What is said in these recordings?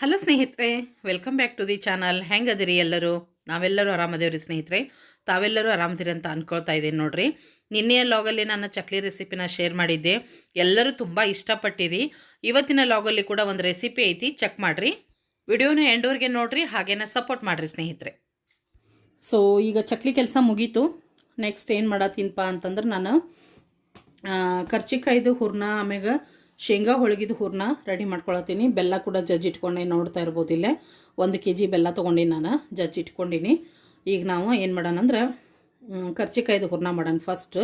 Hello ಸ್ನೇಹಿತರೆ welcome back to the channel ಹೆಂಗದಿರಿ ಎಲ್ಲರೂ? ನಾವೆಲ್ಲರೂ ಆರಾಮದೇವ್ರಿ ಸ್ನೇಹಿತರೆ. ತಾವೆಲ್ಲರೂ ಆರಾಮದಿರಿ ಅಂತ ಅಂದ್ಕೊಳ್ತಾ ಇದ್ದೀನಿ ನೋಡಿರಿ. ನಿನ್ನೆಯ ಲಾಗಲ್ಲಿ ನನ್ನ ಚಕ್ಲಿ ರೆಸಿಪಿನ ಶೇರ್ ಮಾಡಿದ್ದೆ. ಎಲ್ಲರೂ ತುಂಬ ಇಷ್ಟಪಟ್ಟಿರಿ. ಇವತ್ತಿನ ಲಾಗಲ್ಲಿ ಕೂಡ ಒಂದು ರೆಸಿಪಿ ಐತಿ ಚೆಕ್ ಮಾಡಿರಿ. ವಿಡಿಯೋನ ಎಂಡೋರ್ಗೆ ನೋಡಿರಿ, ಹಾಗೇನ ಸಪೋರ್ಟ್ ಮಾಡಿರಿ ಸ್ನೇಹಿತರೆ. ಸೊ ಈಗ ಚಕ್ಲಿ ಕೆಲಸ ಮುಗೀತು. ನೆಕ್ಸ್ಟ್ ಏನು ಮಾಡತ್ತೀನಪ್ಪ ಅಂತಂದ್ರೆ ನಾನು ಕರ್ಚಿಕಾಯ್ದು ಹೂರ್ಣ, ಆಮ್ಯಾಗ ಶೇಂಗಾ ಹೋಳಿಗಿದ ಹೂರ್ಣ ರೆಡಿ ಮಾಡ್ಕೊಳತ್ತೀನಿ. ಬೆಲ್ಲ ಕೂಡ ಜಜ್ಜಿ ಇಟ್ಕೊಂಡೆ ನೋಡ್ತಾ ಇರ್ಬೋದು ಇಲ್ಲೇ. ಒಂದು ಕೆ ಜಿ ಬೆಲ್ಲ ತೊಗೊಂಡಿನಿ ನಾನು, ಜಜ್ಜಿ ಇಟ್ಕೊಂಡಿನಿ. ಈಗ ನಾವು ಏನು ಮಾಡೋಣ ಅಂದ್ರೆ ಕರ್ಚಿಕಾಯ್ದು ಹೂರ್ಣ ಮಾಡೋಣ ಫಸ್ಟ್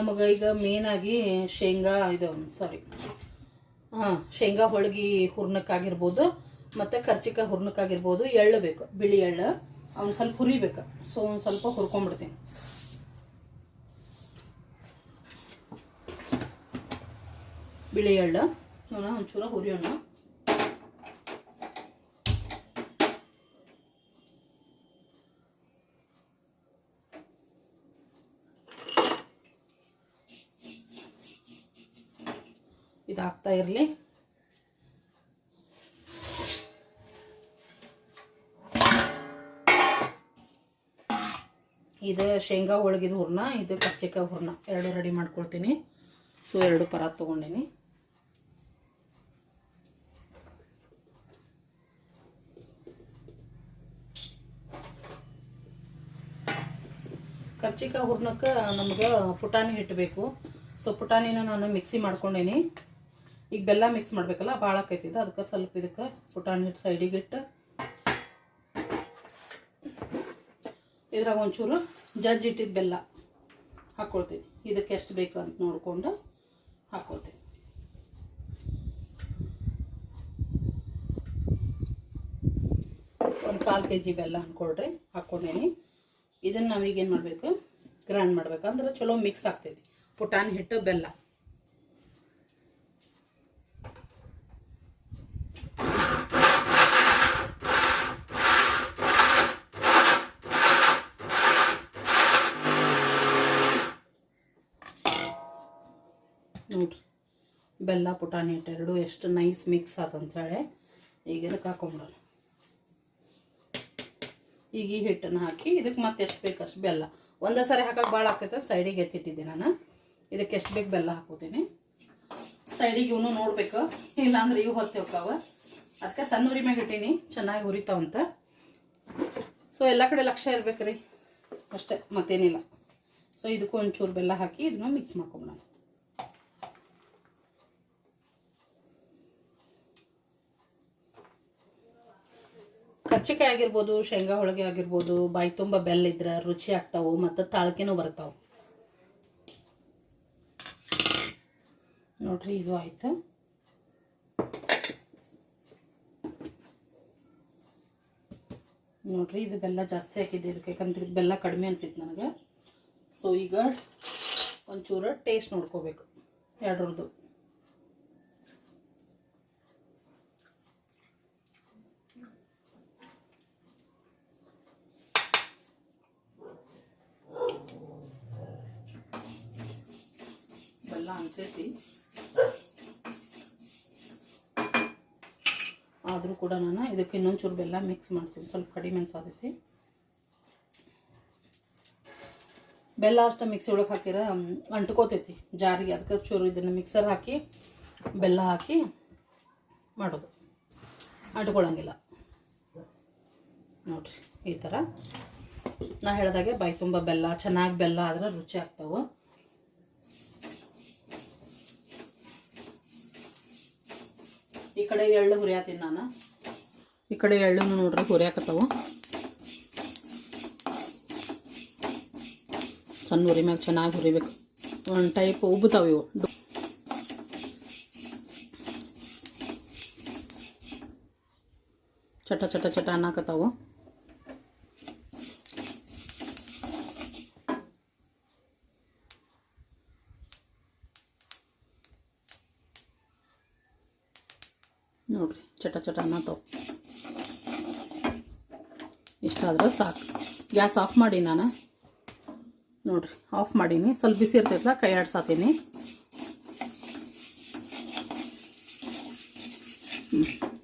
ನಮಗೆ ಈಗ ಮೇನಾಗಿ ಶೇಂಗಾ ಇದು ಸಾರಿ ಹಾಂ, ಶೇಂಗಾ ಹೋಳಿಗೆ ಹುರ್ನಕ್ಕಾಗಿರ್ಬೋದು ಮತ್ತು ಕರ್ಚಿಕಾಯಿ ಹುರ್ನಕ್ಕಾಗಿರ್ಬೋದು ಎಳ್ಳು ಬೇಕು, ಬಿಳಿ ಎಳ್ಳು. ಅವ್ನು ಸ್ವಲ್ಪ ಹುರಿಬೇಕು. ಸೊ ಒಂದು ಸ್ವಲ್ಪ ಹುರ್ಕೊಂಡ್ಬಿಡ್ತೀನಿ. ಬಿಳಿ ಎಳ್ಳು. ಒಂಚೂರ ಒಂಚೂರು ಹುರಿಯೋಣ. ಇದಾಗ್ತಾ ಇರಲಿ. ಇದು ಶೇಂಗಾ ಹೋಳ್ಗಿದ ಹೂರ್ಣ, ಇದು ಕರ್ಚಿಕಾಯಿ ಹೂರ್ಣ. ಎರಡು ರೆಡಿ ಮಾಡ್ಕೊಳ್ತೀನಿ. ಸೊ, ಎರಡು ಪರ ತೊಗೊಂಡಿನಿ. ಕರ್ಚಿಕಾಯಿ ಹೂರ್ಣಕ್ಕೆ ನಮ್ಗೆ ಪುಟಾಣಿ ಹಿಟ್ಟು ಬೇಕು ಸೊ, ಪುಟಾಣಿನ ನಾನು ಮಿಕ್ಸಿ ಮಾಡ್ಕೊಂಡೇನಿ. ಈಗ ಬೆಲ್ಲ ಮಿಕ್ಸ್ ಮಾಡಬೇಕಲ್ಲ ಭಾಳ ಆಕೈತಿದ ಅದಕ್ಕೆ ಸ್ವಲ್ಪ ಇದಕ್ಕೆ ಪುಟಾಣಿ ಹಿಟ್ಟು ಸೈಡಿಗೆ ಇಟ್ಟು ಇದ್ರಾಗ ಒಂಚೂರು ಜಜ್ಜಿ ಇಟ್ಟಿದ್ದು ಬೆಲ್ಲ ಹಾಕ್ಕೊಳ್ತೀನಿ ಇದಕ್ಕೆ ಎಷ್ಟು ಬೇಕು ಅಂತ ನೋಡಿಕೊಂಡು ಹಾಕ್ಕೊಳ್ತೀನಿ ಒಂದು ಕಾಲು ಕೆ ಜಿ ಬೆಲ್ಲ ಅಂದ್ಕೊಳ್ರಿ ಹಾಕ್ಕೊಂಡೇನಿ ಇದನ್ನು ನಾವೀಗೇನು ಮಾಡಬೇಕು? ಗ್ರೈಂಡ್ ಮಾಡ್ಬೇಕು. ಅಂದ್ರೆ ಚಲೋ ಮಿಕ್ಸ್ ಆಗ್ತೈತಿ. ಪುಟಾಣಿ ಹಿಟ್ಟು, ಬೆಲ್ಲ ನೋಡ್ರಿ ಬೆಲ್ಲ, ಪುಟಾಣಿ ಹಿಟ್ಟು ಎರಡು ಎಷ್ಟು ನೈಸ್ ಮಿಕ್ಸ್ ಆತಂತೇಳಿ ಈಗ ಇದಕ್ಕೆ ಹಾಕೊಂಬಿಡೋಣ ಈಗ ಈ ಹಿಟ್ಟನ್ನು ಹಾಕಿ ಇದಕ್ಕೆ ಮತ್ತೆ ಎಷ್ಟು ಬೇಕು ಅಷ್ಟು ಬೆಲ್ಲ. ಒಂದೇ ಸಾರಿ ಹಾಕಕ್ಕೆ ಭಾಳ ಆಗ್ತೈತೆ ಸೈಡಿಗೆ ಎತ್ತಿಟ್ಟಿದ್ದೆ ನಾನು. ಇದಕ್ಕೆ ಎಷ್ಟು ಬೇಕು ಬೆಲ್ಲ ಹಾಕೋತೀನಿ. ಸೈಡಿಗೆ ಇವನು ನೋಡಬೇಕು. ಇಲ್ಲಾಂದ್ರೆ ಇವು ಹೊತ್ತೆ ಹೋಗ್ತಾವ. ಅದಕ್ಕೆ ಸಣ್ಣ ಉರಿ ಮ್ಯಾಗ ಇಟ್ಟೀನಿ. ಚೆನ್ನಾಗಿ ಉರಿತಾವಂತ ಸೊ ಎಲ್ಲ ಕಡೆ ಲಕ್ಷ್ಯ ಇರ್ಬೇಕು ರೀ ಅಷ್ಟೇ, ಮತ್ತೇನಿಲ್ಲ. ಸೊ ಇದಕ್ಕೂ ಒಂಚೂರು ಬೆಲ್ಲ ಹಾಕಿ ಇದನ್ನ ಮಿಕ್ಸ್ ಮಾಡ್ಕೊಂಬಿಡೋಣ. ಕರ್ಚಿಕಾಯಿ ಆಗಿರ್ಬೋದು, ಶೇಂಗಾ ಹೋಳಿಗೆ ಆಗಿರ್ಬೋದು, ಬಾಯಿ ತುಂಬ ಬೆಲ್ಲ ಇದ್ರೆ ರುಚಿ ಆಗ್ತಾವೆ ಮತ್ತು ತಾಳ್ಕೆನೂ ಬರ್ತಾವೆ. ನೋಡ್ರಿ, ಇದು ಆಯಿತು. ನೋಡ್ರಿ, ಇದು ಬೆಲ್ಲ ಜಾಸ್ತಿ ಹಾಕಿದ್ದೆ. ಇದಕ್ಕೆ ಯಾಕಂದ್ರೆ ಬೆಲ್ಲ ಕಡಿಮೆ ಅನ್ಸಿತ್ತು ನನಗೆ. ಸೊ ಈಗ ಒಂಚೂರು ಟೇಸ್ಟ್ ನೋಡ್ಕೋಬೇಕು. ಎರಡರದ್ದು. ಆದರೂ ಕೂಡ ನಾನು ಇದಕ್ಕೆ ಇನ್ನೊಂಚೂರು ಬೆಲ್ಲ ಮಿಕ್ಸ್ ಮಾಡ್ತೀನಿ. ಸ್ವಲ್ಪ ಕಡಿಮೆ ಅನ್ಸಾದೈತಿ ಬೆಲ್ಲ ಅಷ್ಟು ಮಿಕ್ಸಿ ಒಳಗೆ ಹಾಕಿರ ಅಂಟ್ಕೋತೈತಿ ಜಾರಿಗೆ. ಅದಕ್ಕೆ ಚೂರು ಇದನ್ನು ಮಿಕ್ಸರ್ ಹಾಕಿ, ಬೆಲ್ಲ ಹಾಕಿ ಮಾಡೋದು. ಅಂಟ್ಕೊಳಂಗಿಲ್ಲ. ನೋಡ್ರಿ, ಈ ಥರ ನಾ ಹೇಳ್ದಾಗೆ ಬಾಯಿ ತುಂಬ ಬೆಲ್ಲ, ಚೆನ್ನಾಗಿ ಬೆಲ್ಲ ಆದ್ರೆ ರುಚಿ ಆಗ್ತಾವೆ. ಕಡೆ ಎಳ್ಳು ಹುರಿಯಾತೀನಿ ನಾನು. ಈ ಕಡೆ ಎಳ್ಳು ನೋಡ್ರಿ ಹುರಿಯಾಕತ್ತಾವು. ಸಣ್ಣ ಹುರಿ ಮ್ಯಾಗ ಚೆನ್ನಾಗಿ ಹುರಿಬೇಕು. ಒಂದು ಟೈಪ್ ಉಬ್ಬುತ್ತಾವೆ ಇವು. ಚಟ ಚಟ ಚಟ ಅನ್ನಕತ್ತಾವು. ನೋಡ್ರಿ, ಚಟ ಚಟ ತಗೋ ಇಷ್ಟಾದ್ರೆ ಸಾಕು. ಗ್ಯಾಸ್ ಆಫ್ ಮಾಡಿ ನಾನು. ನೋಡ್ರಿ, ಆಫ್ ಮಾಡೀನಿ. ಸ್ವಲ್ಪ ಬಿಸಿ ಇರ್ತೈತಲ್ಲ, ಕೈ ಆಡ್ಸಾತೀನಿ.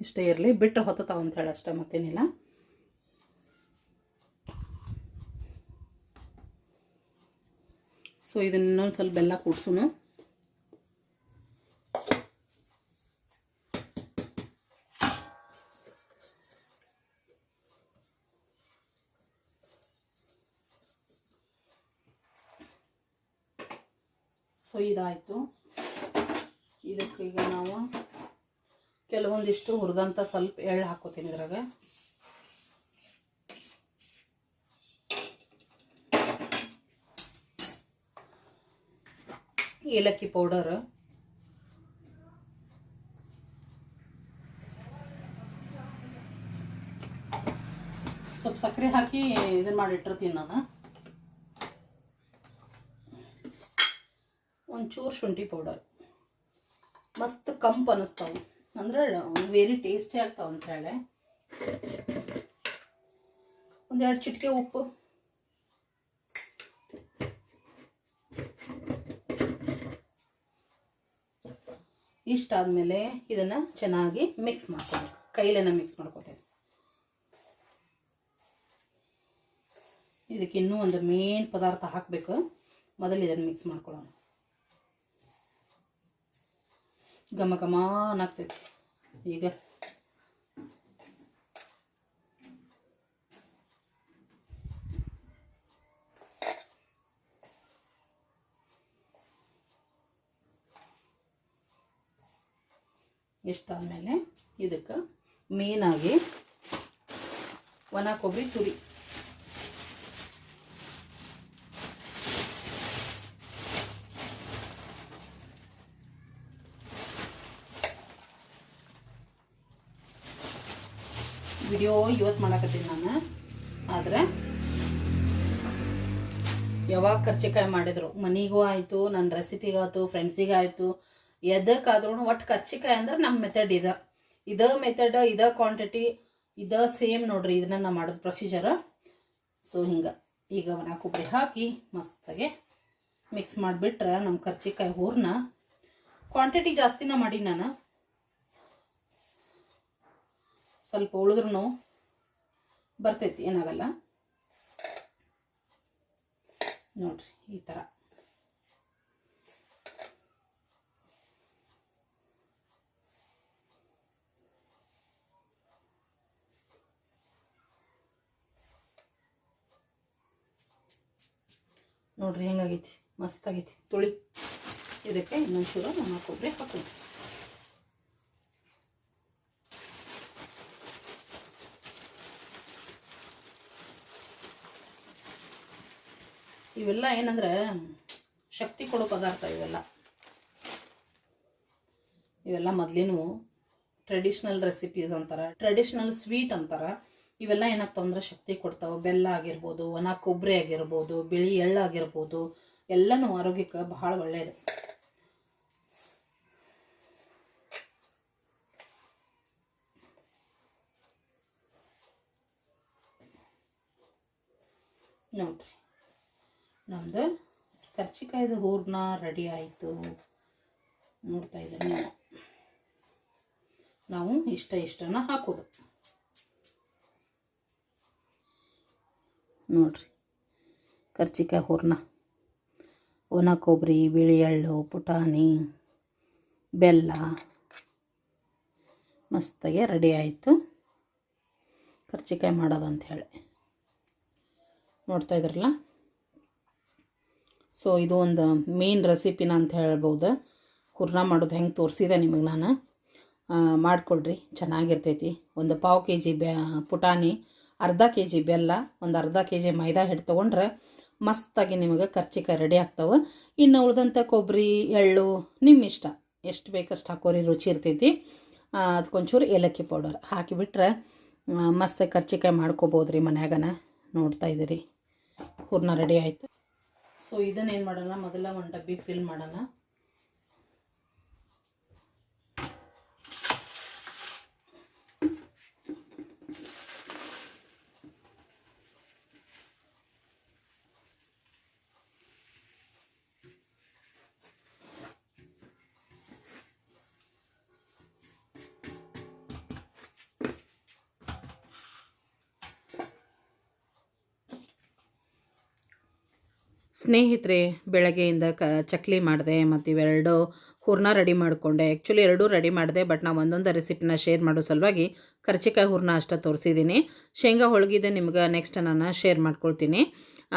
ಇಷ್ಟೇ ಇರಲಿ. ಬಿಟ್ಟರೆ ಹೊತ್ತತಾವ ಅಂತ ಹೇಳಿ ಅಷ್ಟೇ, ಮತ್ತೇನಿಲ್ಲ. ಸೊ, ಇದನ್ನ ಇನ್ನೊಂದು ಸ್ವಲ್ಪ ಬೆಲ್ಲ ಕೂಡ್ಸುನು. ಸೊ ಇದಾಯಿತು ಇದಕ್ಕೆ ಈಗ ನಾವು ಕೆಲವೊಂದಿಷ್ಟು ಹುರಿದಂಥ ಸ್ವಲ್ಪ ಎಳ್ಳು ಹಾಕೋತೀನಿ ಇದ್ರಾಗ. ಏಲಕ್ಕಿ ಪೌಡರ್. ಸ್ವಲ್ಪ ಸಕ್ಕರೆ ಹಾಕಿ ಇದನ್ನ ಮಾಡಿಟ್ಟಿರ್ತೀನಿ ನಾನು. ಒಂಚೂರು ಶುಂಠಿ ಪೌಡರ್. ಮಸ್ತ್ ಕಂಪ್ ಅನ್ನಿಸ್ತಾವೆ ಅಂದ್ರೆ ವೆರಿ ಟೇಸ್ಟಿ ಆಗ್ತಾವ ಅಂತ ಹೇಳಿ. ಒಂದೆರಡು ಚಿಟಿಕೆ ಉಪ್ಪು. ಇಷ್ಟಾದ್ಮೇಲೆ ಇದನ್ನ ಚೆನ್ನಾಗಿ ಮಿಕ್ಸ್ ಮಾಡ್ಕೊಬೇಕು. ಕೈಲೇನ ಮಿಕ್ಸ್ ಮಾಡ್ಕೋತೇನೆ. ಇದಕ್ಕೆ ಇನ್ನೂ ಒಂದು ಮೇನ್ ಪದಾರ್ಥ ಹಾಕಬೇಕು. ಮೊದಲು ಇದನ್ನು ಮಿಕ್ಸ್ ಮಾಡ್ಕೊಳ್ಳೋಣ. ಘಮ ಘಮ ಆಗ್ತೈತಿ. ಈಗ ಇಷ್ಟಾದ್ಮೇಲೆ ಇದಕ್ಕೆ ಮೇನಾಗಿ ಒಣ ಕೊಬ್ಬರಿ ತುರಿ. ವಿಡಿಯೋ ಇವತ್ತು ಮಾಡಕತ್ತೀನಿ ನಾನು. ಆದರೆ, ಯಾವಾಗ ಕರ್ಚಿಕಾಯಿ ಮಾಡಿದ್ರು? ಮನಿಗೂ ಆಯಿತು ನನ್ನ ರೆಸಿಪಿಗಾಯ್ತು ಫ್ರೆಂಡ್ಸಿಗಾಯಿತು ಎದಕ್ಕಾದ್ರೂ ಒಟ್ಟು ಕರ್ಚಿಕಾಯಿ ಅಂದ್ರೆ ನಮ್ಮ ಮೆಥಡ್ ಇದೆ. ಇದೇ ಮೆಥಡ್ ಇದೇ ಕ್ವಾಂಟಿಟಿ ಇದೇ ಸೇಮ್ ನೋಡ್ರಿ ಇದನ್ನ ನಾ ಮಾಡೋದು ಪ್ರೊಸೀಜರ್ ಸೊ ಹಿಂಗೆ. ಈಗ ನಾಲ್ಕು ಹಾಕಿ ಮಸ್ತಾಗೆ ಮಿಕ್ಸ್ ಮಾಡಿಬಿಟ್ರೆ ನಮ್ಮ ಕರ್ಚಿಕಾಯಿ ಹೂರ್ನ. ಕ್ವಾಂಟಿಟಿ ಜಾಸ್ತಿನ ಮಾಡಿ ನಾನು. ಸ್ವಲ್ಪ ಉಳಿದ್ರೂ ಬರ್ತೈತಿ ಏನಾಗಲ್ಲ. ನೋಡ್ರಿ, ಈ ಥರ ನೋಡ್ರಿ, ಹೆಂಗಾಗೈತಿ? ಮಸ್ತ್ ಆಗೈತಿ ತುಳಿ. ಇದಕ್ಕೆ ಇನ್ನೊಂದು ಚೂರು ನಮ್ಮ ಕೊಬ್ಬರಿ ಹಾಕೋಣ. ಇವೆಲ್ಲ ಏನಂದ್ರೆ ಶಕ್ತಿ ಕೊಡೋ ಪದಾರ್ಥ ಇವೆಲ್ಲ. ಇವೆಲ್ಲ ಮೊದಲಿನವು ಟ್ರೆಡಿಷ್ನಲ್ ರೆಸಿಪೀಸ್ ಅಂತಾರೆ ಟ್ರೆಡಿಷ್ನಲ್ ಸ್ವೀಟ್ ಅಂತಾರೆ. ಇವೆಲ್ಲ ಏನಪ್ಪ ಅಂದ್ರೆ ಶಕ್ತಿ ಕೊಡ್ತಾವೆ. ಬೆಲ್ಲ ಆಗಿರ್ಬೋದು, ಒಣ ಕೊಬ್ಬರಿ ಆಗಿರ್ಬೋದು, ಬಿಳಿ ಎಳ್ಳು ಆಗಿರ್ಬೋದು, ಎಲ್ಲನೂ ಆರೋಗ್ಯಕ್ಕೆ ಬಹಳ ಒಳ್ಳೆಯದು ನೋಡ್ರಿ. ನಮ್ದು ಕರ್ಚಿಕಾಯ್ದು ಹೂರ್ಣ ರೆಡಿ ಆಯಿತು. ನೋಡ್ತಾ ಇದ್ದೀನಿ ನೀವು. ಇಷ್ಟ ಇಷ್ಟನ ಹಾಕೋದು. ನೋಡ್ರಿ, ಕರ್ಚಿಕಾಯಿ ಹೂರ್ಣ. ಒಣ ಕೊಬ್ಬರಿ ಬಿಳಿ ಎಳ್ಳು ಪುಟಾಣಿ, ಬೆಲ್ಲ ಮಸ್ತಾಗೆ ರೆಡಿ ಆಯಿತು. ಕರ್ಚಿಕಾಯಿ ಮಾಡೋದು ಹೇಳಿ. ನೋಡ್ತಾ ಇದ್ರಲ್ಲ? ಸೊ ಇದು ಒಂದು ಮೇನ್ ರೆಸಿಪಿನ ಅಂತ ಹೇಳ್ಬೋದು. ಹೂರ್ಣ ಮಾಡೋದು ಹೆಂಗೆ ತೋರಿಸಿದೆ ನಿಮಗೆ ನಾನು. ಮಾಡಿಕೊಡ್ರಿ. ಚೆನ್ನಾಗಿರ್ತೈತಿ. ಒಂದು ಪಾವು ಕೆ ಜಿ ಬೆ ಪುಟಾಣಿ, ಅರ್ಧ ಕೆ ಜಿ ಬೆಲ್ಲ, ಒಂದು ಅರ್ಧ ಕೆ ಜಿ ಮೈದಾ ಹಿಟ್ಟು ತೊಗೊಂಡ್ರೆ ಮಸ್ತಾಗಿ ನಿಮಗೆ ಕರ್ಚಿಕಾಯಿ ರೆಡಿ ಆಗ್ತಾವೆ. ಇನ್ನು ಉಳಿದಂಥ ಕೊಬ್ಬರಿ ಎಳ್ಳು ನಿಮ್ಮ ಇಷ್ಟ. ಎಷ್ಟು ಬೇಕಷ್ಟು ಹಾಕೋರಿ, ರುಚಿ ಇರ್ತೈತಿ. ಅದಕ್ಕೊಂಚೂರು ಏಲಕ್ಕಿ ಪೌಡರ್ ಹಾಕಿಬಿಟ್ರೆ ಮಸ್ತಾಗಿ ಕರ್ಚಿಕಾಯಿ ಮಾಡ್ಕೋಬೋದು ರೀ ಮನ್ಯಾಗನ. ನೋಡ್ತಾ ಇದ್ದೀರಿ ಹೂರ್ಣ ರೆಡಿ ಆಯಿತು. ಸೊ ಇದನ್ನ ಏನು ಮಾಡೋಣ? ಮೊದಲ ಒಂದು ಡಬ್ಬಿಗೆ ಫಿಲ್ ಮಾಡೋಣ. ಸ್ನೇಹಿತರೆ, ಬೆಳಗ್ಗೆಯಿಂದ ಕ, ಚಕ್ಲಿ ಮಾಡಿದೆ ಮತ್ತು ಇವೆರಡು ಹೂರ್ಣ ರೆಡಿ ಮಾಡಿಕೊಂಡೆ. ಆ್ಯಕ್ಚುಲಿ ಎರಡೂ ರೆಡಿ ಮಾಡಿದೆ ಬಟ್ ನಾವು ಒಂದೊಂದು ರೆಸಿಪಿನ ಶೇರ್ ಮಾಡೋ ಸಲುವಾಗಿ ಕರ್ಚಿಕಾಯಿ ಹೂರ್ಣ ಅಷ್ಟೇ ತೋರಿಸಿದ್ದೀನಿ ಶೇಂಗಾ ಹೋಳಿಗಿದೆ ನಿಮ್ಗೆ ನೆಕ್ಸ್ಟ್ ನಾನು ಶೇರ್ ಮಾಡ್ಕೊಳ್ತೀನಿ.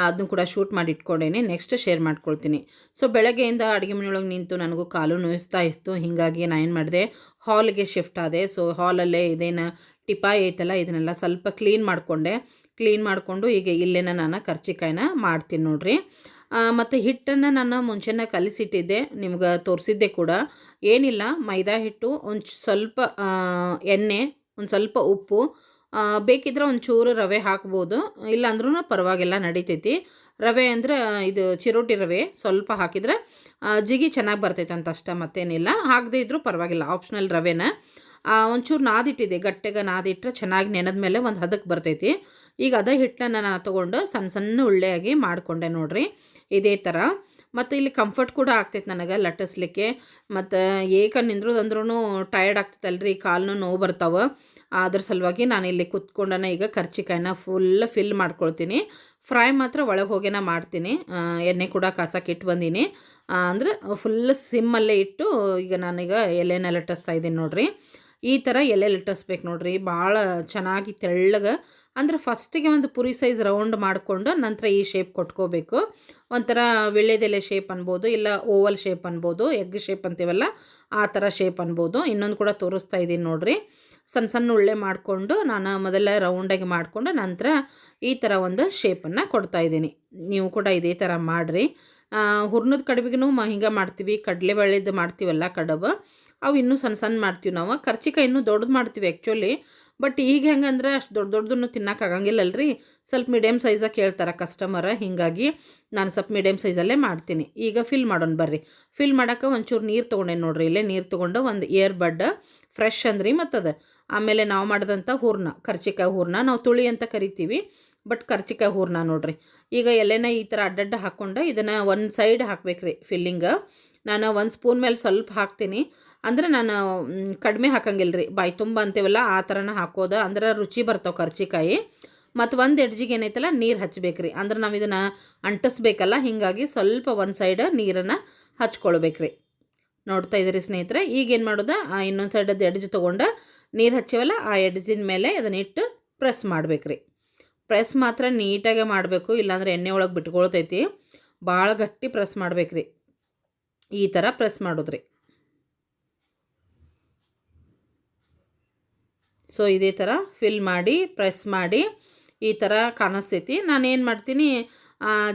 ಅದನ್ನು ಕೂಡ ಶೂಟ್ ಮಾಡಿ ಇಟ್ಕೊಂಡೇನೆ ನೆಕ್ಸ್ಟ್ ಶೇರ್ ಮಾಡ್ಕೊಳ್ತೀನಿ. ಸೊ ಬೆಳಗ್ಗೆಯಿಂದ ಅಡುಗೆ ಮನೆಯೊಳಗೆ ನಿಂತು ನನಗೂ ಕಾಲು ನೋಯಿಸ್ತಾ ಇತ್ತು, ಹೀಗಾಗಿ ನಾನು ಏನು ಮಾಡಿದೆ ಹಾಲ್ಗೆ ಶಿಫ್ಟ್ ಆದೆ. ಸೊ ಹಾಲಲ್ಲೇ ಇದೇನು ಟಿಪಾಯಿ ಐತಲ್ಲ, ಇದನ್ನೆಲ್ಲ ಸ್ವಲ್ಪ ಕ್ಲೀನ್ ಮಾಡಿಕೊಂಡೆ. ಕ್ಲೀನ್ ಮಾಡಿಕೊಂಡು ಈಗ ಇಲ್ಲೇನ ನಾನು ಕರ್ಚಿಕಾಯಿನ ಮಾಡ್ತೀನಿ ನೋಡ್ರಿ. ಮತ್ತು ಹಿಟ್ಟನ್ನು ನಾನು ಮುಂಚೆನೇ ಕಲಿಸಿಟ್ಟಿದ್ದೆ, ನಿಮ್ಗೆ ತೋರಿಸಿದ್ದೆ ಕೂಡ. ಏನಿಲ್ಲ, ಮೈದಾ ಹಿಟ್ಟು, ಒಂದು ಸ್ವಲ್ಪ ಎಣ್ಣೆ, ಒಂದು ಸ್ವಲ್ಪ ಉಪ್ಪು ಬೇಕಿದ್ರೆ ಒಂಚೂರು ರವೆ ಹಾಕ್ಬೋದು. ಇಲ್ಲಾಂದ್ರೂ ಪರವಾಗಿಲ್ಲ, ನಡಿತೈತಿ. ರವೆ ಅಂದ್ರೆ ಇದು ಚಿರೋಟಿ ರವೆ, ಸ್ವಲ್ಪ ಹಾಕಿದ್ರೆ ಜಿಗಿ ಚೆನ್ನಾಗಿ ಬರ್ತೈತೆ ಅಂತ ಅಷ್ಟೇ ಮತ್ತೇನಿಲ್ಲ. ಹಾಕದೇ ಇದ್ರೂ ಪರವಾಗಿಲ್ಲ ಆಪ್ಷನಲ್ ರವೆನ. ಒಂಚೂರು ನಾದಿಟ್ಟಿದೆ, ಗಟ್ಟೆಗೆ ನಾದಿಟ್ಟರೆ ಚೆನ್ನಾಗಿ ನೆನೆದ ಮೇಲೆ ಒಂದು ಹದಕ್ಕೆ ಬರ್ತೈತಿ. ಈಗ ಅದೇ ಹಿಟ್ಟನ್ನ ನಾನು ತೊಗೊಂಡು ಸಣ್ಣ ಸಣ್ಣ ಉಳ್ಳೆಯಾಗಿ ಮಾಡಿಕೊಂಡೆ ನೋಡ್ರಿ. ಇದೇ ಥರ ಮತ್ತು ಇಲ್ಲಿ ಕಂಫರ್ಟ್ ಕೂಡ ಆಗ್ತೈತೆ ನನಗೆ ಲಟ್ಟಿಸ್ಲಿಕ್ಕೆ. ಮತ್ತು ಏಕ ನಿಂದ್ರದಂದ್ರೂ ಟಯರ್ಡ್ ಆಗ್ತೈತಲ್ರಿ ಕಾಲು ನೋವು ಬರ್ತಾವೆ. ಅದ್ರ ಸಲುವಾಗಿ ನಾನು ಇಲ್ಲಿ ಕುತ್ಕೊಂಡನ ಈಗ ಕರ್ಚಿಕಾಯಿನ ಫುಲ್ ಫಿಲ್ ಮಾಡ್ಕೊಳ್ತೀನಿ. ಫ್ರೈ ಮಾತ್ರ ಒಳಗೆ ಹೋಗೇನ ಮಾಡ್ತೀನಿ. ಎಣ್ಣೆ ಕೂಡ ಕಾಸಕ್ಕೆ ಇಟ್ಟು ಬಂದೀನಿ. ಅಂದರೆ ಫುಲ್ ಸಿಮ್ಮಲ್ಲೇ ಇಟ್ಟು ಈಗ ನಾನೀಗ ಎಲೆನ ಲಟ್ಟಿಸ್ತಾ ಇದ್ದೀನಿ ನೋಡಿರಿ. ಈ ಥರ ಎಲೆ ಲಟ್ಟಿಸ್ಬೇಕು ನೋಡಿರಿ. ಭಾಳ ಚೆನ್ನಾಗಿ ತೆಳ್ಳಗೆ ಅಂದರೆ ಫಸ್ಟಿಗೆ ಒಂದು ಪುರಿ ಸೈಜ್ ರೌಂಡ್ ಮಾಡಿಕೊಂಡು ನಂತರ ಈ ಶೇಪ್ ಕೊಟ್ಕೋಬೇಕು. ಒಂಥರ ವಿಳ್ಳೆದೆಲೆ ಶೇಪ್ ಅನ್ಬೋದು, ಇಲ್ಲ ಓವಲ್ ಶೇಪ್ ಅನ್ಬೋದು ಎಗ್ ಶೇಪ್ ಅಂತೀವಲ್ಲ, ಆ ಥರ ಶೇಪ್ ಅನ್ಬೋದು. ಇನ್ನೊಂದು ಕೂಡ ತೋರಿಸ್ತಾ ಇದ್ದೀನಿ ನೋಡಿರಿ. ಸಣ್ಣ ಸಣ್ಣ ಉಳ್ಳೆ ಮಾಡಿಕೊಂಡು ನಾನು ಮೊದಲ ರೌಂಡಾಗಿ ಮಾಡಿಕೊಂಡು ನಂತರ ಈ ಥರ ಒಂದು ಶೇಪನ್ನು ಕೊಡ್ತಾ ಇದ್ದೀನಿ. ನೀವು ಕೂಡ ಇದೇ ಥರ ಮಾಡಿರಿ. ಹುರ್ನದ ಕಡುಬಿಗೂ ಮ ಹಿಂಗೆ ಮಾಡ್ತೀವಿ ಕಡಲೆಬೇಳೆದು ಮಾಡ್ತೀವಲ್ಲ ಕಡಬು. ಅವು ಇನ್ನೂ ಸಣ್ಣ ಸಣ್ಣ ಮಾಡ್ತೀವಿ ನಾವು. ಕರ್ಚಿಕಾಯಿ ಇನ್ನೂ ದೊಡ್ಡದು ಮಾಡ್ತೀವಿ ಆ್ಯಕ್ಚುಲಿ ಬಟ್ ಈಗ ಹೆಂಗಂದ್ರೆ ಅಷ್ಟು ದೊಡ್ಡ ದೊಡ್ಡದನ್ನು ತಿನ್ನಕ್ಕೆ ಆಗಂಗಿಲ್ಲಲ್ರಿ ಸ್ವಲ್ಪ ಮೀಡಿಯಮ್ ಸೈಜಾಗಿ ಕೇಳ್ತಾರೆ ಕಸ್ಟಮರ ಹೀಗಾಗಿ ನಾನು ಸ್ವಲ್ಪ ಮೀಡಿಯಮ್ ಸೈಜಲ್ಲೇ ಮಾಡ್ತೀನಿ. ಈಗ ಫಿಲ್ ಮಾಡೋಣ ಬರ್ರಿ. ಫಿಲ್ ಮಾಡೋಕೆ ಒಂಚೂರು ನೀರು ತೊಗೊಂಡೇನು ನೋಡ್ರಿ. ಇಲ್ಲೇ ನೀರು ತೊಗೊಂಡು ಒಂದು ಏರ್ ಬಡ್ ಫ್ರೆಶ್ ಅಂದ್ರಿ ಮತ್ತದು. ಆಮೇಲೆ ನಾವು ಮಾಡಿದಂಥ ಹೂರ್ಣ. ಕರ್ಚಿಕಾಯಿ ಹೂರ್ಣ ನಾವು ತುಳಿ ಅಂತ ಕರಿತೀವಿ. ಬಟ್ ಕರ್ಚಿಕಾಯಿ ಹೂರ್ಣ ನೋಡ್ರಿ. ಈಗ ಎಲೆನ ಈ ಥರ ಅಡ್ಡಡ್ಡ ಹಾಕ್ಕೊಂಡು ಇದನ್ನು ಒಂದು ಸೈಡ್ ಹಾಕ್ಬೇಕ್ರಿ ಫಿಲ್ಲಿಂಗ ನಾನು ಒಂದು ಸ್ಪೂನ್ ಮೇಲೆ ಸ್ವಲ್ಪ ಹಾಕ್ತೀನಿ. ಅಂದ್ರೆ ನಾನು ಕಡಿಮೆ ಹಾಕಂಗಿಲ್ಲ ರೀ ಬಾಯಿ ತುಂಬ ಅಂತೀವಲ್ಲ, ಆ ಥರನ ಹಾಕೋದು. ಅಂದ್ರೆ ರುಚಿ ಬರ್ತಾವೆ ಕರ್ಚಿಕಾಯಿ. ಮತ್ತು ಒಂದು ಎಡ್ಜಿಗೆ ಏನೈತಲ್ಲ, ನೀರು ಹಚ್ಬೇಕ್ರಿ. ಅಂದ್ರೆ ನಾವು ಇದನ್ನು ಅಂಟಿಸ್ಬೇಕಲ್ಲ, ಹೀಗಾಗಿ ಸ್ವಲ್ಪ ಒಂದು ಸೈಡ್ ನೀರನ್ನು ಹಚ್ಕೊಳ್ಬೇಕ್ರಿ. ನೋಡ್ತಾ ಇದ್ದೀರಿ ಸ್ನೇಹಿತರೆ, ಈಗ ಏನು ಮಾಡೋದು? ಆ, ಇನ್ನೊಂದು ಸೈಡದ್ದು ಎಡ್ಜ್ ತೊಗೊಂಡು ನೀರು ಹಚ್ಚಿವಲ್ಲ, ಆ ಎಡ್ಜಿನ ಮೇಲೆ ಅದನ್ನ ಇಟ್ಟು ಪ್ರೆಸ್ ಮಾಡ್ಬೇಕ್ರಿ. ಪ್ರೆಸ್ ಮಾತ್ರ ನೀಟಾಗೆ ಮಾಡಬೇಕು, ಇಲ್ಲಾಂದ್ರೆ ಎಣ್ಣೆ ಒಳಗೆ ಬಿಟ್ಕೊಳ್ತೈತಿ. ಭಾಳ ಗಟ್ಟಿ ಪ್ರೆಸ್ ಮಾಡ್ಬೇಕ್ರಿ. ಈ ಥರ ಪ್ರೆಸ್ ಮಾಡೋದ್ರಿ. ಸೊ ಇದೇ ಥರ ಫಿಲ್ ಮಾಡಿ ಪ್ರೆಸ್ ಮಾಡಿ, ಈ ಥರ ಕಾಣಿಸ್ತೈತಿ. ನಾನು ಏನು ಮಾಡ್ತೀನಿ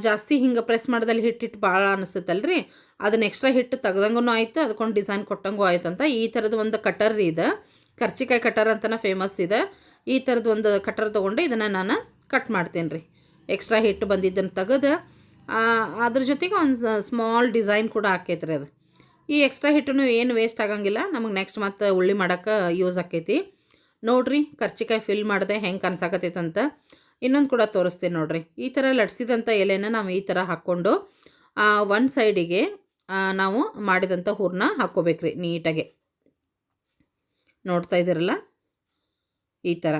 ಜಾಸ್ತಿ ಹಿಂಗೆ ಪ್ರೆಸ್ ಮಾಡ್ದಲ್ಲಿ ಹಿಟ್ಟು ಹಿಟ್ಟು ಭಾಳ ಅನಿಸುತ್ತಲ್ರಿ? ಅದನ್ನ ಎಕ್ಸ್ಟ್ರಾ ಹಿಟ್ಟು ತೆಗ್ದಂಗೂ ಆಯಿತು, ಅದಕ್ಕೊಂದು ಡಿಸೈನ್ ಕೊಟ್ಟಂಗೂ ಆಯ್ತು ಅಂತ. ಈ ಥರದ ಒಂದು ಕಟರ್ ರೀ ಇದು. ಕರ್ಚಿಕಾಯಿ ಕಟರ್ ಅಂತಲೇ ಫೇಮಸ್ ಇದೆ. ಈ ಥರದ ಒಂದು ಕಟರ್ ತೊಗೊಂಡು ಇದನ್ನು ನಾನು ಕಟ್ ಮಾಡ್ತೀನಿ ರೀ ಎಕ್ಸ್ಟ್ರಾ ಹಿಟ್ಟು ಬಂದಿದ್ದನ್ನು ತೆಗೆದು ಅದ್ರ ಜೊತೆಗೆ ಒಂದು ಸ್ಮಾಲ್ ಡಿಸೈನ್ ಕೂಡ ಆಕೈತ್ರಿ ಅದು. ಈ ಎಕ್ಸ್ಟ್ರಾ ಹಿಟ್ಟು ಏನು ವೇಸ್ಟ್ ಆಗಂಗಿಲ್ಲ. ನಮಗೆ ನೆಕ್ಸ್ಟ್ ಮತ್ತೆ ಉಳ್ಳಿ ಮಾಡೋಕ್ಕೆ ಯೂಸ್ ಆಕೈತಿ. ನೋಡ್ರಿ ಕರ್ಚಿಕಾಯಿ ಫಿಲ್ ಮಾಡಿದೆ ಹೆಂಗೆ ಕನ್ಸಾಕತ್ತೈತಂತ. ಇನ್ನೊಂದು ಕೂಡ ತೋರಿಸ್ತೀನಿ ನೋಡ್ರಿ. ಈ ಥರ ಲಟ್ಸಿದಂಥ ಎಲೆನ ನಾವು ಈ ಥರ ಹಾಕ್ಕೊಂಡು ಒಂದು ಸೈಡಿಗೆ ನಾವು ಮಾಡಿದಂಥ ಹೂರ್ನ ಹಾಕ್ಕೋಬೇಕ್ರಿ ನೀಟಾಗೆ. ನೋಡ್ತಾ ಇದ್ದೀರಲ್ಲ ಈ ಥರ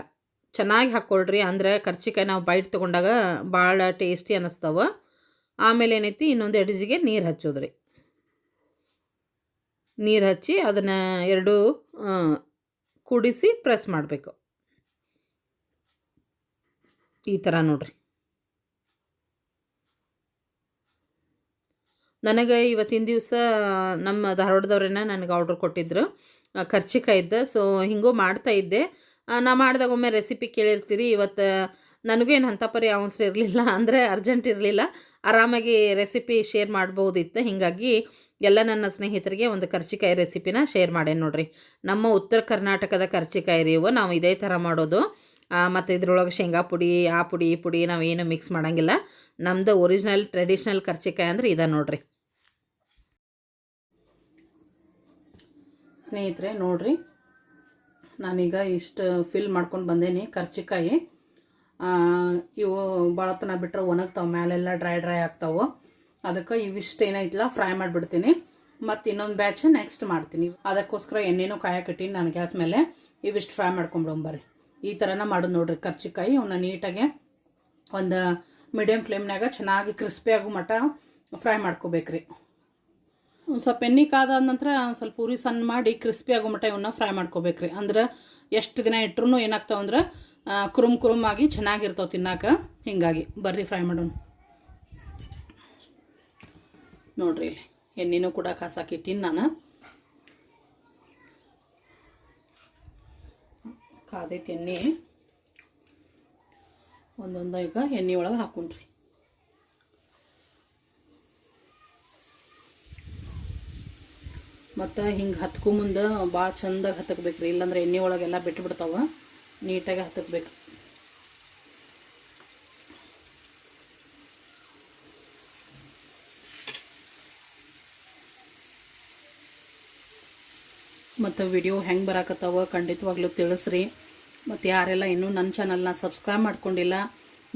ಚೆನ್ನಾಗಿ ಹಾಕ್ಕೊಳ್ರಿ ಅಂದರೆ ಕರ್ಚಿಕಾಯಿ ನಾವು ಬೈಟ್ ತೊಗೊಂಡಾಗ ಭಾಳ ಟೇಸ್ಟಿ ಅನ್ನಿಸ್ತಾವ ಆಮೇಲೆ ಏನೈತಿ, ಇನ್ನೊಂದು ಎಡ್ಜಿಗೆ ನೀರು ಹಚ್ಚೋದ್ರಿ. ನೀರು ಹಚ್ಚಿ ಅದನ್ನು ಎರಡು ಕುಡಿಸಿ ಪ್ರೆಸ್ ಮಾಡಬೇಕು. ಈ ಥರ ನೋಡ್ರಿ. ನನಗೆ ಇವತ್ತಿನ ದಿವಸ ನಮ್ಮ ಧಾರವಾಡದವ್ರನ್ನ ನನಗೆ ಆರ್ಡ್ರ್ ಕೊಟ್ಟಿದ್ರು. ಆ, ಕರ್ಚಿಕಾಯಿದ್ದು ಸೊ ಹಿಂಗೂ ಮಾಡ್ತಾ ಇದ್ದೆ. ಆ, ನಾ ಮಾಡಿದಾಗ ಒಮ್ಮೆ ರೆಸಿಪಿ ಕೇಳಿರ್ತೀರಿ. ಇವತ್ತು ನನಗೂ ಏನು ಅಂಥ ಪರಿ ಅವನ್ಸ್ ಇರಲಿಲ್ಲ. ಅಂದರೆ ಅರ್ಜೆಂಟ್ ಇರಲಿಲ್ಲ. ಆರಾಮಾಗಿ ರೆಸಿಪಿ ಶೇರ್ ಮಾಡ್ಬೋದಿತ್ತು. ಹೀಗಾಗಿ ಎಲ್ಲ ನನ್ನ ಸ್ನೇಹಿತರಿಗೆ ಒಂದು ಕರ್ಚಿಕಾಯಿ ರೆಸಿಪಿನ ಶೇರ್ ಮಾಡೇನಿ ನೋಡಿರಿ. ನಮ್ಮ ಉತ್ತರ ಕರ್ನಾಟಕದ ಕರ್ಚಿಕಾಯಿ ರೀ ಇವು ನಾವು ಇದೇ ಥರ ಮಾಡೋದು. ಮತ್ತು ಇದ್ರೊಳಗೆ ಶೇಂಗಾ ಪುಡಿ, ಆ ಪುಡಿ, ಈ ಪುಡಿ ನಾವು ಏನು ಮಿಕ್ಸ್ ಮಾಡೋಂಗಿಲ್ಲ. ನಮ್ಮದು ಒರಿಜಿನಲ್ ಟ್ರೆಡಿಷ್ನಲ್ ಕರ್ಚಿಕಾಯಿ ಅಂದ್ರೆ ಇದೆ ನೋಡಿರಿ. ಸ್ನೇಹಿತರೆ, ನೋಡಿರಿ. ನಾನೀಗ ಇಷ್ಟು ಫಿಲ್ ಮಾಡ್ಕೊಂಡು ಬಂದೇನಿ ಕರ್ಚಿಕಾಯಿ. ಇವು ಬಳತನ ಬಿಟ್ಟರೆ ಒಣಗ್ತಾವೆ ಮ್ಯಾಲೆಲ್ಲ ಡ್ರೈ ಡ್ರೈ ಆಗ್ತಾವೆ. ಅದಕ್ಕೆ ಇವಿಷ್ಟು ಏನೈತಿಲ್ಲ ಫ್ರೈ ಮಾಡಿಬಿಡ್ತೀನಿ. ಮತ್ತು ಇನ್ನೊಂದು ಬ್ಯಾಚ್ ನೆಕ್ಸ್ಟ್ ಮಾಡ್ತೀನಿ. ಅದಕ್ಕೋಸ್ಕರ ಎಣ್ಣೆನೂ ಕಾಯಕ್ಕಿಟ್ಟೀನಿ ನಾನು ಗ್ಯಾಸ್ ಮೇಲೆ. ಇವಿಷ್ಟು ಫ್ರೈ ಮಾಡ್ಕೊಂಬಿಡೋಂಬರಿ ಈ ಥರನ ಮಾಡೋದು ನೋಡ್ರಿ ಕರ್ಚಿಕಾಯಿ ಅವನ್ನ ನೀಟಾಗೆ ಒಂದು ಮೀಡಿಯಮ್ ಫ್ಲೇಮ್ನಾಗ ಚೆನ್ನಾಗಿ ಕ್ರಿಸ್ಪಿ ಆಗೋ ಮಟ್ಟ ಫ್ರೈ ಮಾಡ್ಕೋಬೇಕ್ರಿ. ಒಂದು ಸ್ವಲ್ಪ ಎಣ್ಣೆ ಕಾದಾದ ನಂತರ ಸ್ವಲ್ಪ ಉರಿ ಸಣ್ಣ ಮಾಡಿ ಕ್ರಿಸ್ಪಿ ಆಗೋ ಮಟ್ಟ ಇವನ್ನ ಫ್ರೈ ಮಾಡ್ಕೋಬೇಕ್ರಿ. ಅಂದ್ರೆ ಎಷ್ಟು ದಿನ ಇಟ್ರೂ ಏನಾಗ್ತಾವ ಅಂದ್ರೆ ಆ, ಕುರುಮ್ ಕುರುಮ್ ಆಗಿ ಚೆನ್ನಾಗಿರ್ತಾವೆ ತಿನ್ನಾಕ. ಹಿಂಗಾಗಿ, ಬರ್ರಿ ಫ್ರೈ ಮಾಡೋಣ. ನೋಡ್ರಿ ಇಲ್ಲಿ, ಎಣ್ಣೆನೂ ಕೂಡ ಕಾಸಾಕಿಟ್ಟಿನಿ ನಾನು. ಕಾದೈತಿ ಎಣ್ಣೆ. ಒಂದೊಂದು ಈಗ ಎಣ್ಣೆ ಒಳಗೆ ಹಾಕೊಂಡ್ರಿ. ಮತ್ತು ಹಿಂಗೆ ಹತ್ಕೊ ಮುಂದೆ ಭಾಳ ಚಂದಾಗಿ ಹತ್ತಕ್ಬೇಕ್ರಿ ಇಲ್ಲಾಂದ್ರೆ ಎಣ್ಣೆ ಒಳಗೆಲ್ಲ ಬಿಟ್ಟು ಬಿಡ್ತಾವ ನೀಟಾಗಿ ಹತ್ತಕ್ಬೇಕು. ಮತ್ತು ವಿಡಿಯೋ ಹೆಂಗೆ ಬರಾಕತ್ತಾವ ಖಂಡಿತವಾಗ್ಲೂ ತಿಳಿಸ್ರಿ. ಮತ್ತು ಯಾರೆಲ್ಲ ಇನ್ನೂ ನನ್ನ ಚಾನಲ್ನ ಸಬ್ಸ್ಕ್ರೈಬ್ ಮಾಡ್ಕೊಂಡಿಲ್ಲ,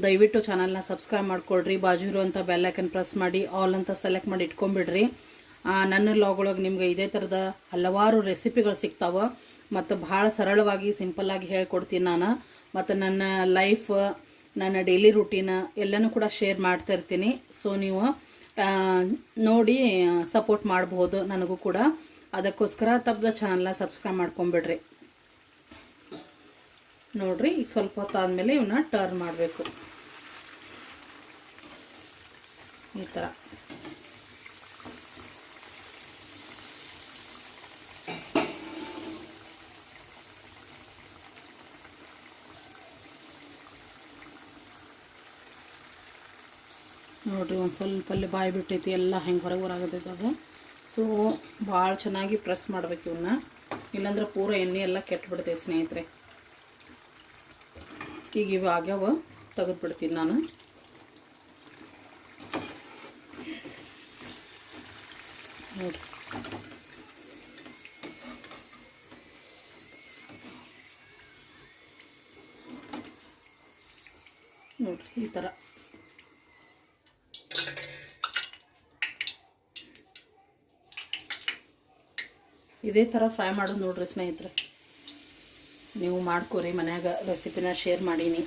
ದಯವಿಟ್ಟು ಚಾನಲ್ನ ಸಬ್ಸ್ಕ್ರೈಬ್ ಮಾಡ್ಕೊಳ್ರಿ. ಬಾಜು ಇರುವಂಥ ಬೆಲ್ಲೈಕನ್ ಪ್ರೆಸ್ ಮಾಡಿ ಆಲ್ ಅಂತ ಸೆಲೆಕ್ಟ್ ಮಾಡಿ ಇಟ್ಕೊಂಬಿಡ್ರಿ ನನ್ನ ಲಾಗ್ ಒಳಗೆ ನಿಮ್ಗೆ ಇದೇ ಥರದ ಹಲವಾರು ರೆಸಿಪಿಗಳು ಸಿಗ್ತಾವ. ಮತ್ತು ಭಾಳ ಸರಳವಾಗಿ ಸಿಂಪಲ್ಲಾಗಿ ಹೇಳ್ಕೊಡ್ತೀನಿ ನಾನು. ಮತ್ತು ನನ್ನ ಲೈಫ್, ನನ್ನ ಡೈಲಿ ರುಟೀನ್ ಎಲ್ಲನೂ ಕೂಡ ಶೇರ್ ಮಾಡ್ತಾ ಇರ್ತೀನಿ. ಸೊ ನೀವು ನೋಡಿ ಸಪೋರ್ಟ್ ಮಾಡ್ಬೋದು ನನಗೂ ಕೂಡ. ಅದಕ್ಕೋಸ್ಕರ ತಪ್ಪದ ಚಾನಲ್ನ ಸಬ್ಸ್ಕ್ರೈಬ್ ಮಾಡ್ಕೊಂಬಿಡ್ರಿ. ನೋಡ್ರಿ, ಈಗ ಸ್ವಲ್ಪ ಹೊತ್ತಾದ್ಮೇಲೆ ಇವನ್ನ ಟರ್ನ್ ಮಾಡಬೇಕು. ಈ ಥರ ನೋಡ್ರಿ, ಒಂದು ಸ್ವಲ್ಪ ಅಲ್ಲಿ ಬಾಯಿ ಬಿಟ್ಟೈತಿ, ಎಲ್ಲ ಹೆಂಗೆ ಹೊರಗೆ ಹೊರಾಗತೈತೆ ಅದು. ಸೊ ಭಾಳ ಚೆನ್ನಾಗಿ ಪ್ರೆಸ್ ಮಾಡ್ಬೇಕು ಇವನ್ನ ಇಲ್ಲಾಂದ್ರೆ ಪೂರ ಎಣ್ಣೆ ಎಲ್ಲ ಕೆಟ್ಬಿಡ್ತೈತೆ ಸ್ನೇಹಿತರೆ. ಈಗ ಇವು ಆಗ್ಯಾವ, ತೆಗೆದು ಬಿಡ್ತೀನಿ ನಾನು. ನೋಡಿ ನೋಡಿರಿ, ಈ ಥರ ಇದೇ ಥರ ಫ್ರೈ ಮಾಡೋದು ನೋಡ್ರಿ ಸ್ನೇಹಿತರೆ. ನೀವು ಮಾಡ್ಕೊರಿ ಮನ್ಯಾಗ ರೆಸಿಪಿನ ಶೇರ್ ಮಾಡೀನಿ.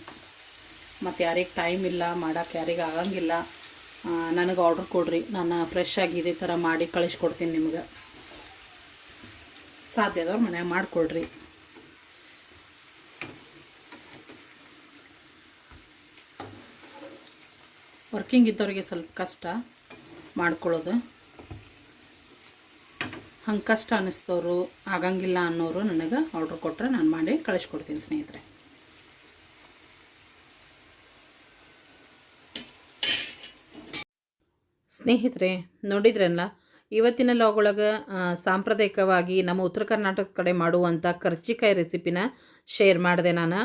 ಮತ್ತು ಯಾರಿಗೆ ಟೈಮ್ ಇಲ್ಲ ಮಾಡೋಕ್ಕೆ ಯಾರಿಗೆ ಆಗಂಗಿಲ್ಲ ನನಗೆ ಆರ್ಡ್ರ್ ಕೊಡ್ರಿ. ನಾನು ಫ್ರೆಶ್ ಆಗಿ ಇದೇ ಥರ ಮಾಡಿ ಕಳಿಸ್ಕೊಡ್ತೀನಿ ನಿಮ್ಗೆ. ಸಾಧ್ಯದವ್ರು ಮನ್ಯಾಗ ಮಾಡಿಕೊಡ್ರಿ. ವರ್ಕಿಂಗ್ ಇದ್ದವ್ರಿಗೆ ಸ್ವಲ್ಪ ಕಷ್ಟ ಮಾಡ್ಕೊಳ್ಳೋದು ಹಂಗೆ ಕಷ್ಟ ಅನ್ನಿಸ್ತವ್ರು ಆಗಂಗಿಲ್ಲ ಅನ್ನೋರು ನನಗೆ ಆರ್ಡ್ರ್ ಕೊಟ್ಟರೆ ನಾನು ಮಾಡಿ ಕಳಿಸ್ಕೊಡ್ತೀನಿ ಸ್ನೇಹಿತರೆ. ಸ್ನೇಹಿತರೆ, ನೋಡಿದ್ರಲ್ಲ, ಇವತ್ತಿನ ಲಾಗ್ ಒಳಗೆ ಸಾಂಪ್ರದಾಯಿಕವಾಗಿ ನಮ್ಮ ಉತ್ತರ ಕರ್ನಾಟಕ ಕಡೆ ಮಾಡುವಂಥ ಕರ್ಜಿಕಾಯಿ ರೆಸಿಪಿನ ಶೇರ್ ಮಾಡಿದೆ ನಾನು.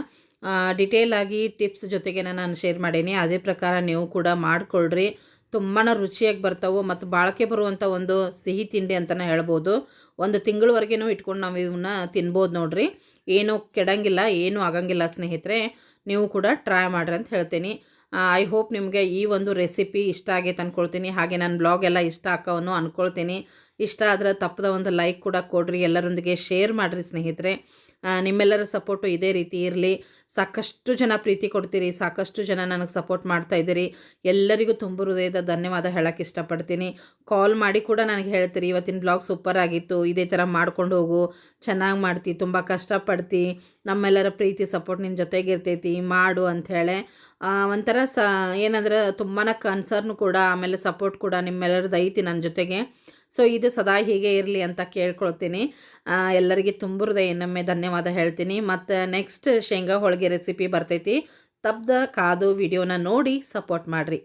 ಡಿಟೇಲ್ ಆಗಿ ಟಿಪ್ಸ್ ಜೊತೆಗೆ ನಾನು ಶೇರ್ ಮಾಡೀನಿ. ಅದೇ ಪ್ರಕಾರ ನೀವು ಕೂಡ ಮಾಡಿಕೊಳ್ರಿ. ತುಂಬಾ ರುಚಿಯಾಗಿ ಬರ್ತಾವೆ ಮತ್ತು ಬಾಳಿಕೆ ಬರುವಂಥ ಒಂದು ಸಿಹಿ ತಿಂಡಿ ಅಂತಲೇ ಹೇಳ್ಬೋದು. ಒಂದು ತಿಂಗಳವರೆಗೂ ಇಟ್ಕೊಂಡು ನಾವು ಇವನ್ನ ತಿನ್ಬೋದು ನೋಡ್ರಿ. ಏನೂ ಕೆಡಂಗಿಲ್ಲ, ಏನೂ ಆಗಂಗಿಲ್ಲ ಸ್ನೇಹಿತರೆ. ನೀವು ಕೂಡ ಟ್ರೈ ಮಾಡ್ರಿ ಅಂತ ಹೇಳ್ತೀನಿ. ಐ ಹೋಪ್ ನಿಮಗೆ ಈ ಒಂದು ರೆಸಿಪಿ ಇಷ್ಟ ಆಗೈತೆ ಅಂದ್ಕೊಳ್ತೀನಿ ಹಾಗೆ ನನ್ನ ಬ್ಲಾಗ್ ಎಲ್ಲ ಇಷ್ಟ ಆಕವನ್ನು ಅಂದ್ಕೊಳ್ತೀನಿ ಇಷ್ಟ ಆದರೆ ತಪ್ಪದ ಒಂದು ಲೈಕ್ ಕೂಡ ಕೊಡ್ರಿ. ಎಲ್ಲರೊಂದಿಗೆ ಶೇರ್ ಮಾಡಿರಿ ಸ್ನೇಹಿತರೆ. ನಿಮ್ಮೆಲ್ಲರ ಸಪೋರ್ಟು ಇದೇ ರೀತಿ ಇರಲಿ. ಸಾಕಷ್ಟು ಜನ ಪ್ರೀತಿ ಕೊಡ್ತೀರಿ, ಸಾಕಷ್ಟು ಜನ ನನಗೆ ಸಪೋರ್ಟ್ ಮಾಡ್ತಾ ಇದ್ದೀರಿ. ಎಲ್ಲರಿಗೂ ತುಂಬ ಹೃದಯದ ಧನ್ಯವಾದ ಹೇಳೋಕ್ಕೆ ಇಷ್ಟಪಡ್ತೀನಿ. ಕಾಲ್ ಮಾಡಿ ಕೂಡ ನನಗೆ ಹೇಳ್ತೀರಿ, ಇವತ್ತಿನ ಬ್ಲಾಗ್ ಸೂಪರ್ ಆಗಿತ್ತು, ಇದೇ ಥರ ಮಾಡ್ಕೊಂಡು ಹೋಗು. ಚೆನ್ನಾಗಿ ಮಾಡ್ತಿ, ತುಂಬ ಕಷ್ಟಪಡ್ತಿ. ನಮ್ಮೆಲ್ಲರ ಪ್ರೀತಿ ಸಪೋರ್ಟ್ ನಿನ್ನ ಜೊತೆಗಿರ್ತೈತಿ ಮಾಡು ಅಂಥೇಳಿ ಒಂಥರ ಸ, ಏನಂದ್ರೆ ತುಂಬಾ ಕನ್ಸರ್ನು ಕೂಡ, ಆಮೇಲೆ ಸಪೋರ್ಟ್ ಕೂಡ ನಿಮ್ಮೆಲ್ಲರದ್ದು ಐತಿ ನನ್ನ ಜೊತೆಗೆ. ಸೊ ಇದು ಸದಾ ಹೀಗೆ ಇರಲಿ ಅಂತ ಕೇಳ್ಕೊಳ್ತೀನಿ. ಎಲ್ಲರಿಗೆ ತುಂಬ್ರದ ಇನ್ನೊಮ್ಮೆ ಧನ್ಯವಾದ ಹೇಳ್ತೀನಿ. ಮತ್ತು ನೆಕ್ಸ್ಟ್ ಶೇಂಗಾ ಹೋಳಿಗೆ ರೆಸಿಪಿ ಬರ್ತೈತಿ. ತಪ್ಪದ ಕಾದು ವಿಡಿಯೋನ ನೋಡಿ ಸಪೋರ್ಟ್ ಮಾಡಿರಿ.